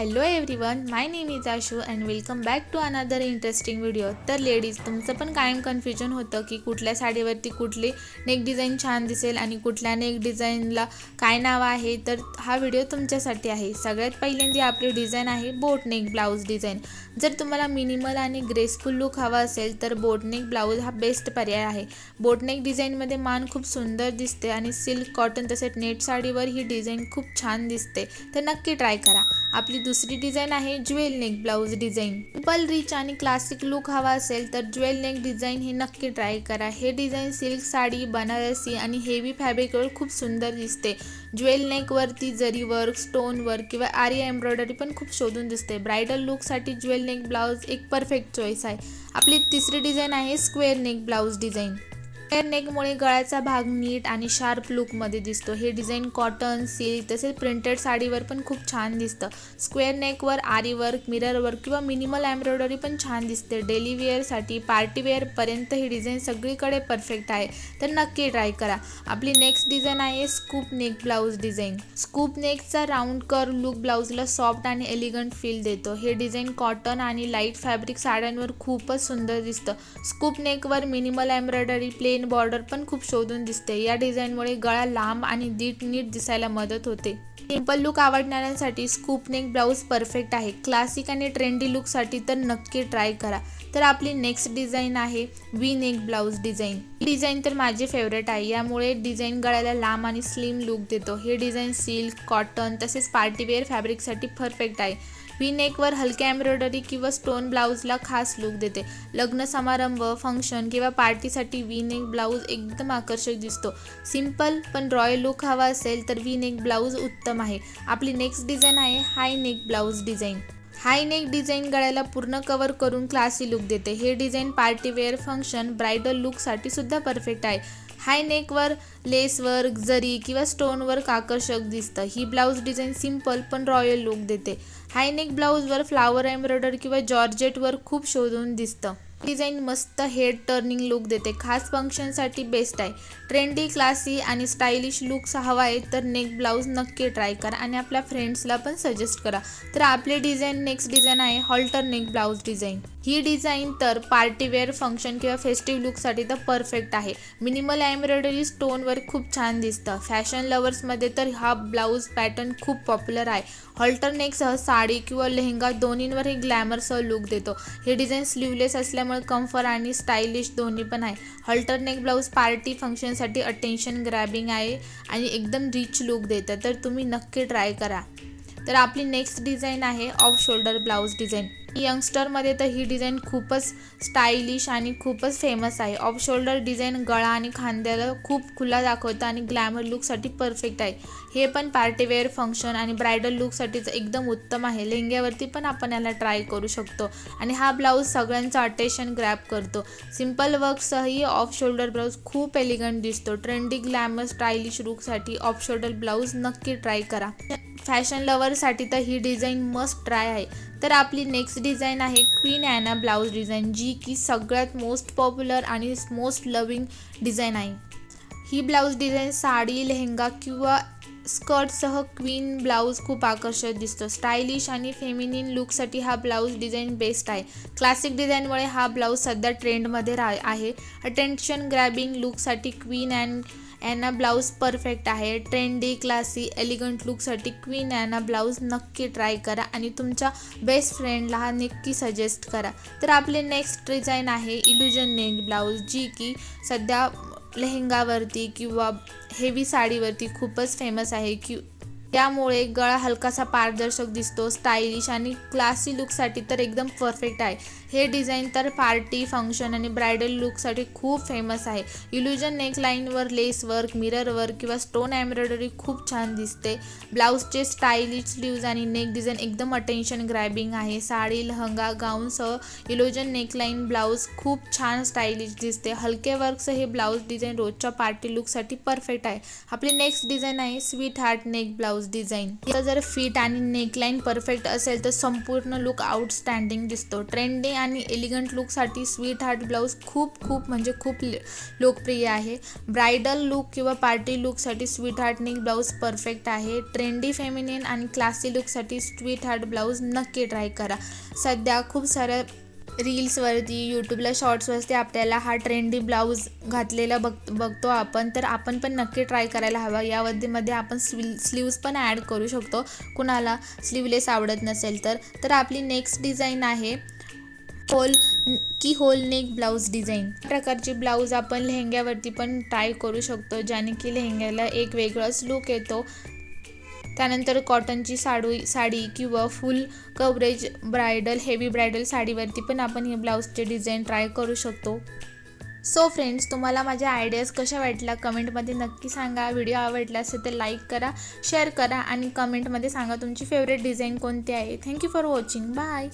Hello everyone my name is Ashu and welcome back to another interesting video तर ladies तुमचं पण कायम confusion होतं की कुठल्या साडीवरती कुठली नेक डिझाईन छान दिसेल आणि कुठल्या नेक डिझाईनला काय नाव आहे तर हा व्हिडिओ तुमच्यासाठी आहे. सगळ्यात पहिल्यांदी आपली डिझाईन आहे बोट नेक ब्लाऊज डिझाईन जर तुम्हाला मिनिमल आणि ग्रेसफुल लुक हवा असेल तर बोटनेक ब्लाऊज हा बेस्ट पर्याय आहे. बोटनेक डिझाईनमध्ये मान खूप सुंदर दिसते आणि सिल्क कॉटन तसेच नेट साडीवर ही डिझाईन खूप छान दिसते. तर नक्की ट्राय करा. आपली दुसरी डिझाईन आहे jewel neck blouse design simple rich आणि क्लासिक लुक हवा असेल तर ज्वेल नेक डिझाईन हे नक्की ट्राय करा. हे डिझाईन सिल्क साडी बनारसी आणि हेवी फॅब्रिकवर खूप सुंदर दिसते. ज्वेल नेकवरती जरी वर्क स्टोन वर्क किंवा आरी एम्ब्रॉयडरी पण खूप शोधून दिसते. ब्रायडल लुकसाठी ज्वेल नेक ब्लाऊज एक परफेक्ट चॉईस आहे. आपली तिसरी डिझाईन आहे square neck blouse design square नेकमुळे गळ्याचा भाग नीट आणि शार्प लुकमध्ये दिसतो. हे डिझाईन कॉटन सिल्क तसेच प्रिंटेड साडीवर पण खूप छान दिसतं. स्क्वेअर नेकवर आरी वर्क मिरर वर्क किंवा मिनिमल एम्ब्रॉयडरी पण छान दिसते. डेली वेअरसाठी पार्टी वेअरपर्यंत ही डिझाईन सगळीकडे परफेक्ट आहे. तर नक्की ट्राय करा. आपली नेक्स्ट डिझाईन आहे scoop neck blouse design. Scoop नेकचा round कर लुक ब्लाऊजला सॉफ्ट आणि एलिगंट फील देतो. हे डिझाईन कॉटन आणि लाइट फॅब्रिक साड्यांवर खूपच सुंदर दिसतं. स्कूप नेकवर मिनिमल एम्ब्रॉयडरी प्लेन बॉर्डर पण खूप शोधून दिसते. या डिझाईनमुळे गळा लांब आणि दीट नीट दिसायला मदत होते. सिंपल लुक आवडणाऱ्यांसाठी स्कूप नेक ब्लाऊज परफेक्ट आहे. क्लासिक आणि ट्रेंडी लुकसाठी तर नक्की ट्राय करा. तर आपली नेक्स्ट डिझाईन आहे वी नेक ब्लाऊज डिझाईन ही डिझाईन तर माझी फेवरेट आहे. यामुळे डिझाईन गळ्याला लांब आणि स्लिम लुक देतो. हे डिझाईन सिल्क कॉटन तसेच पार्टीवेअर फॅब्रिकसाठी परफेक्ट आहे. व्ही नेकवर हलक्या एम्ब्रॉयडरी किंवा स्टोन ब्लाऊजला खास लुक देते. लग्न समारंभ फंक्शन किंवा पार्टीसाठी व्ही नेक ब्लाऊज एकदम आकर्षक दिसतो. सिंपल पण रॉयल लुक हवा असेल तर व्ही नेक ब्लाऊज उत्तम आहे. आपली नेक्स्ट डिझाईन आहे high neck blouse design high neck design गळ्याला पूर्ण कवर करून क्लासी लुक देते. हे डिझाईन पार्टीवेअर फंक्शन ब्रायडल लुकसाठी सुद्धा परफेक्ट आहे. हाय नेकवर लेसवर जरी किंवा स्टोनवर्क आकर्षक दिसतं. ही ब्लाऊज डिझाईन सिंपल पण रॉयल लुक देते. हाय नेक ब्लाऊजवर फ्लावर एम्ब्रॉयडर किंवा जॉर्जेटवर खूप शोधून दिसतं. डिझाईन मस्त हेड टर्निंग लुक देते. खास फंक्शनसाठी बेस्ट आहे. ट्रेंडी क्लासी आणि स्टायलिश लुक्स हवा आहे तर नेक ब्लाऊज नक्की ट्राय करा आणि आपल्या फ्रेंड्सला पण सजेस्ट करा. तर आपले डिझाईन नेक्स्ट डिझाईन आहे हॉल्टर नेक ब्लाऊज डिझाईन. ही डिझाईन तर पार्टीवेअर फंक्शन किंवा फेस्टिव्ह लुकसाठी तर परफेक्ट आहे. मिनिमल एम्ब्रॉयडरी स्टोनवर खूप छान दिसतं. फॅशन लवर्समध्ये तर हा ब्लाऊज पॅटर्न खूप पॉप्युलर आहे. हॉल्टरनेकसह साडी किंवा लेहंगा दोन्हींवर हे ग्लॅमरसह लुक देतो. हे डिझाईन स्लीवलेस असल्यामुळे कम्फर्ट आणि स्टायलिश दोन्ही पण आहे. हॉल्टरनेक ब्लाऊज पार्टी फंक्शनसाठी अटेन्शन ग्रॅबिंग आहे आणि एकदम रिच लुक देतं. तर तुम्ही नक्की ट्राय करा. तर आपली नेक्स्ट डिझाईन आहे ऑफ शोल्डर ब्लाऊज डिझाईन यंगस्टरमध्ये तर ही डिझाईन खूपच स्टायलिश आणि खूपच फेमस आहे. ऑफ शोल्डर डिझाईन गळा आणि खांद्याला खूप खुला दाखवतं आणि ग्लॅमर लुकसाठी परफेक्ट आहे. हे पण पार्टीवेअर फंक्शन आणि ब्रायडल लुकसाठीच एकदम उत्तम आहे. लेहंग्यावरती पण आपण याला ट्राय करू शकतो. आणि हा ब्लाऊज सगळ्यांचं अटेन्शन ग्रॅप करतो. सिंपल वर्कसही ऑफ शोल्डर ब्लाऊज खूप एलिगंट दिसतो. ट्रेंडी ग्लॅमर स्टायलिश लुकसाठी ऑफ शोल्डर ब्लाऊज नक्की ट्राय करा. फॅशन लवरसाठी तर ही डिझाईन मस्ट ट्राय आहे. तर आपली नेक्स्ट डिझाईन आहे क्वीन ॲना ब्लाऊज डिझाईन जी की सगळ्यात मोस्ट पॉप्युलर आणि मोस्ट लविंग डिझाईन आहे. ही ब्लाऊज डिझाईन साडी लेहंगा किंवा स्कर्टसह क्वीन ब्लाऊज खूप आकर्षक दिसतो. स्टायलिश आणि फेमिनिन लुकसाठी हा ब्लाऊज डिझाईन बेस्ट आहे. क्लासिक डिझाईनमुळे हा ब्लाऊज सध्या ट्रेंडमध्ये रा आहे. Attention grabbing लुकसाठी Queen and Anne blouse perfect आहे. ट्रेंडी क्लासी एलिगंट लुकसाठी क्वीन ॲना ब्लाऊज नक्की ट्राय करा आणि तुमच्या बेस्ट फ्रेंडला हा नक्की सजेस्ट करा. तर आपले नेक्स्ट डिझाईन आहे इल्युजन नेक ब्लाऊज जी की सध्या लेहंगावरती किंवा हेवी साडीवरती खूपच फेमस आहे. की त्यामुळे गळा हलकासा पारदर्शक दिसतो स्टायलिश आणि क्लासी लुकसाठी तर एकदम परफेक्ट आहे. हे डिझाईन तर पार्टी फंक्शन आणि ब्रायडल लुकसाठी खूप फेमस आहे. इल्युजन नेकलाईनवर लेस वर्क मिरर वर्क किंवा स्टोन एम्ब्रॉयडरी खूप छान दिसते. ब्लाऊजचे स्टाईलिश स्लीव्ज आणि नेक डिझाईन एकदम अटेन्शन ग्रॅबिंग आहे. साडी लहंगा गाऊनसह इल्युजन नेकलाईन ब्लाऊज खूप छान स्टाईलिश दिसते. हलके वर्कसह हे ब्लाऊज डिझाईन रोजच्या पार्टी लुकसाठी परफेक्ट आहे. आपली नेक्स्ट डिझाईन आहे sweetheart neck blouse design. जर फिट आणि नेकलाईन परफेक्ट असेल तर संपूर्ण लुक आउटस्टँडिंग दिसतो. ट्रेंडिंग आणि एलिगंट लुकसाठी स्वीट हार्ट ब्लाऊज खूप खूप म्हणजे खूप ल- लोकप्रिय आहे. ब्रायडल लुक किंवा पार्टी लुकसाठी sweetheart neck blouse perfect आहे. ट्रेंडी फेमिनिन आणि क्लासी लुकसाठी स्वीट हार्ट ब्लाऊज नक्की ट्राय करा. सध्या खूप साऱ्या रील्सवरती यूट्यूबला शॉर्ट्सवरती आपल्याला हा ट्रेंडी ब्लाऊज घातलेला बघ बघतो आपण. तर आपण पण नक्की ट्राय करायला हवा. यामध्ये आपण स्वी स्लीव्ज पण ॲड करू शकतो. कुणाला स्लीवलेस आवडत नसेल तर. तर आपली नेक्स्ट डिझाईन आहे होल की होल नेक ब्लाऊज डिझाईन प्रकारची ब्लाऊज आपण लेहंग्यावरती पण ट्राय करू शकतो ज्याने की लेहंग्याला एक वेगळाच लुक येतो. त्यानंतर कॉटनची साडू साडी किंवा full coverage bridal heavy bridal साडीवरती पण आपण हे ब्लाऊजचे डिझाईन ट्राय करू शकतो. सो फ्रेंड्स तुम्हाला माझ्या आयडियाज कशा वाटल्या कमेंटमध्ये नक्की सांगा. व्हिडिओ आवडला असेल तर लाईक करा शेअर करा आणि कमेंटमध्ये सांगा तुमची फेवरेट डिझाईन कोणती आहे. Thank you for watching bye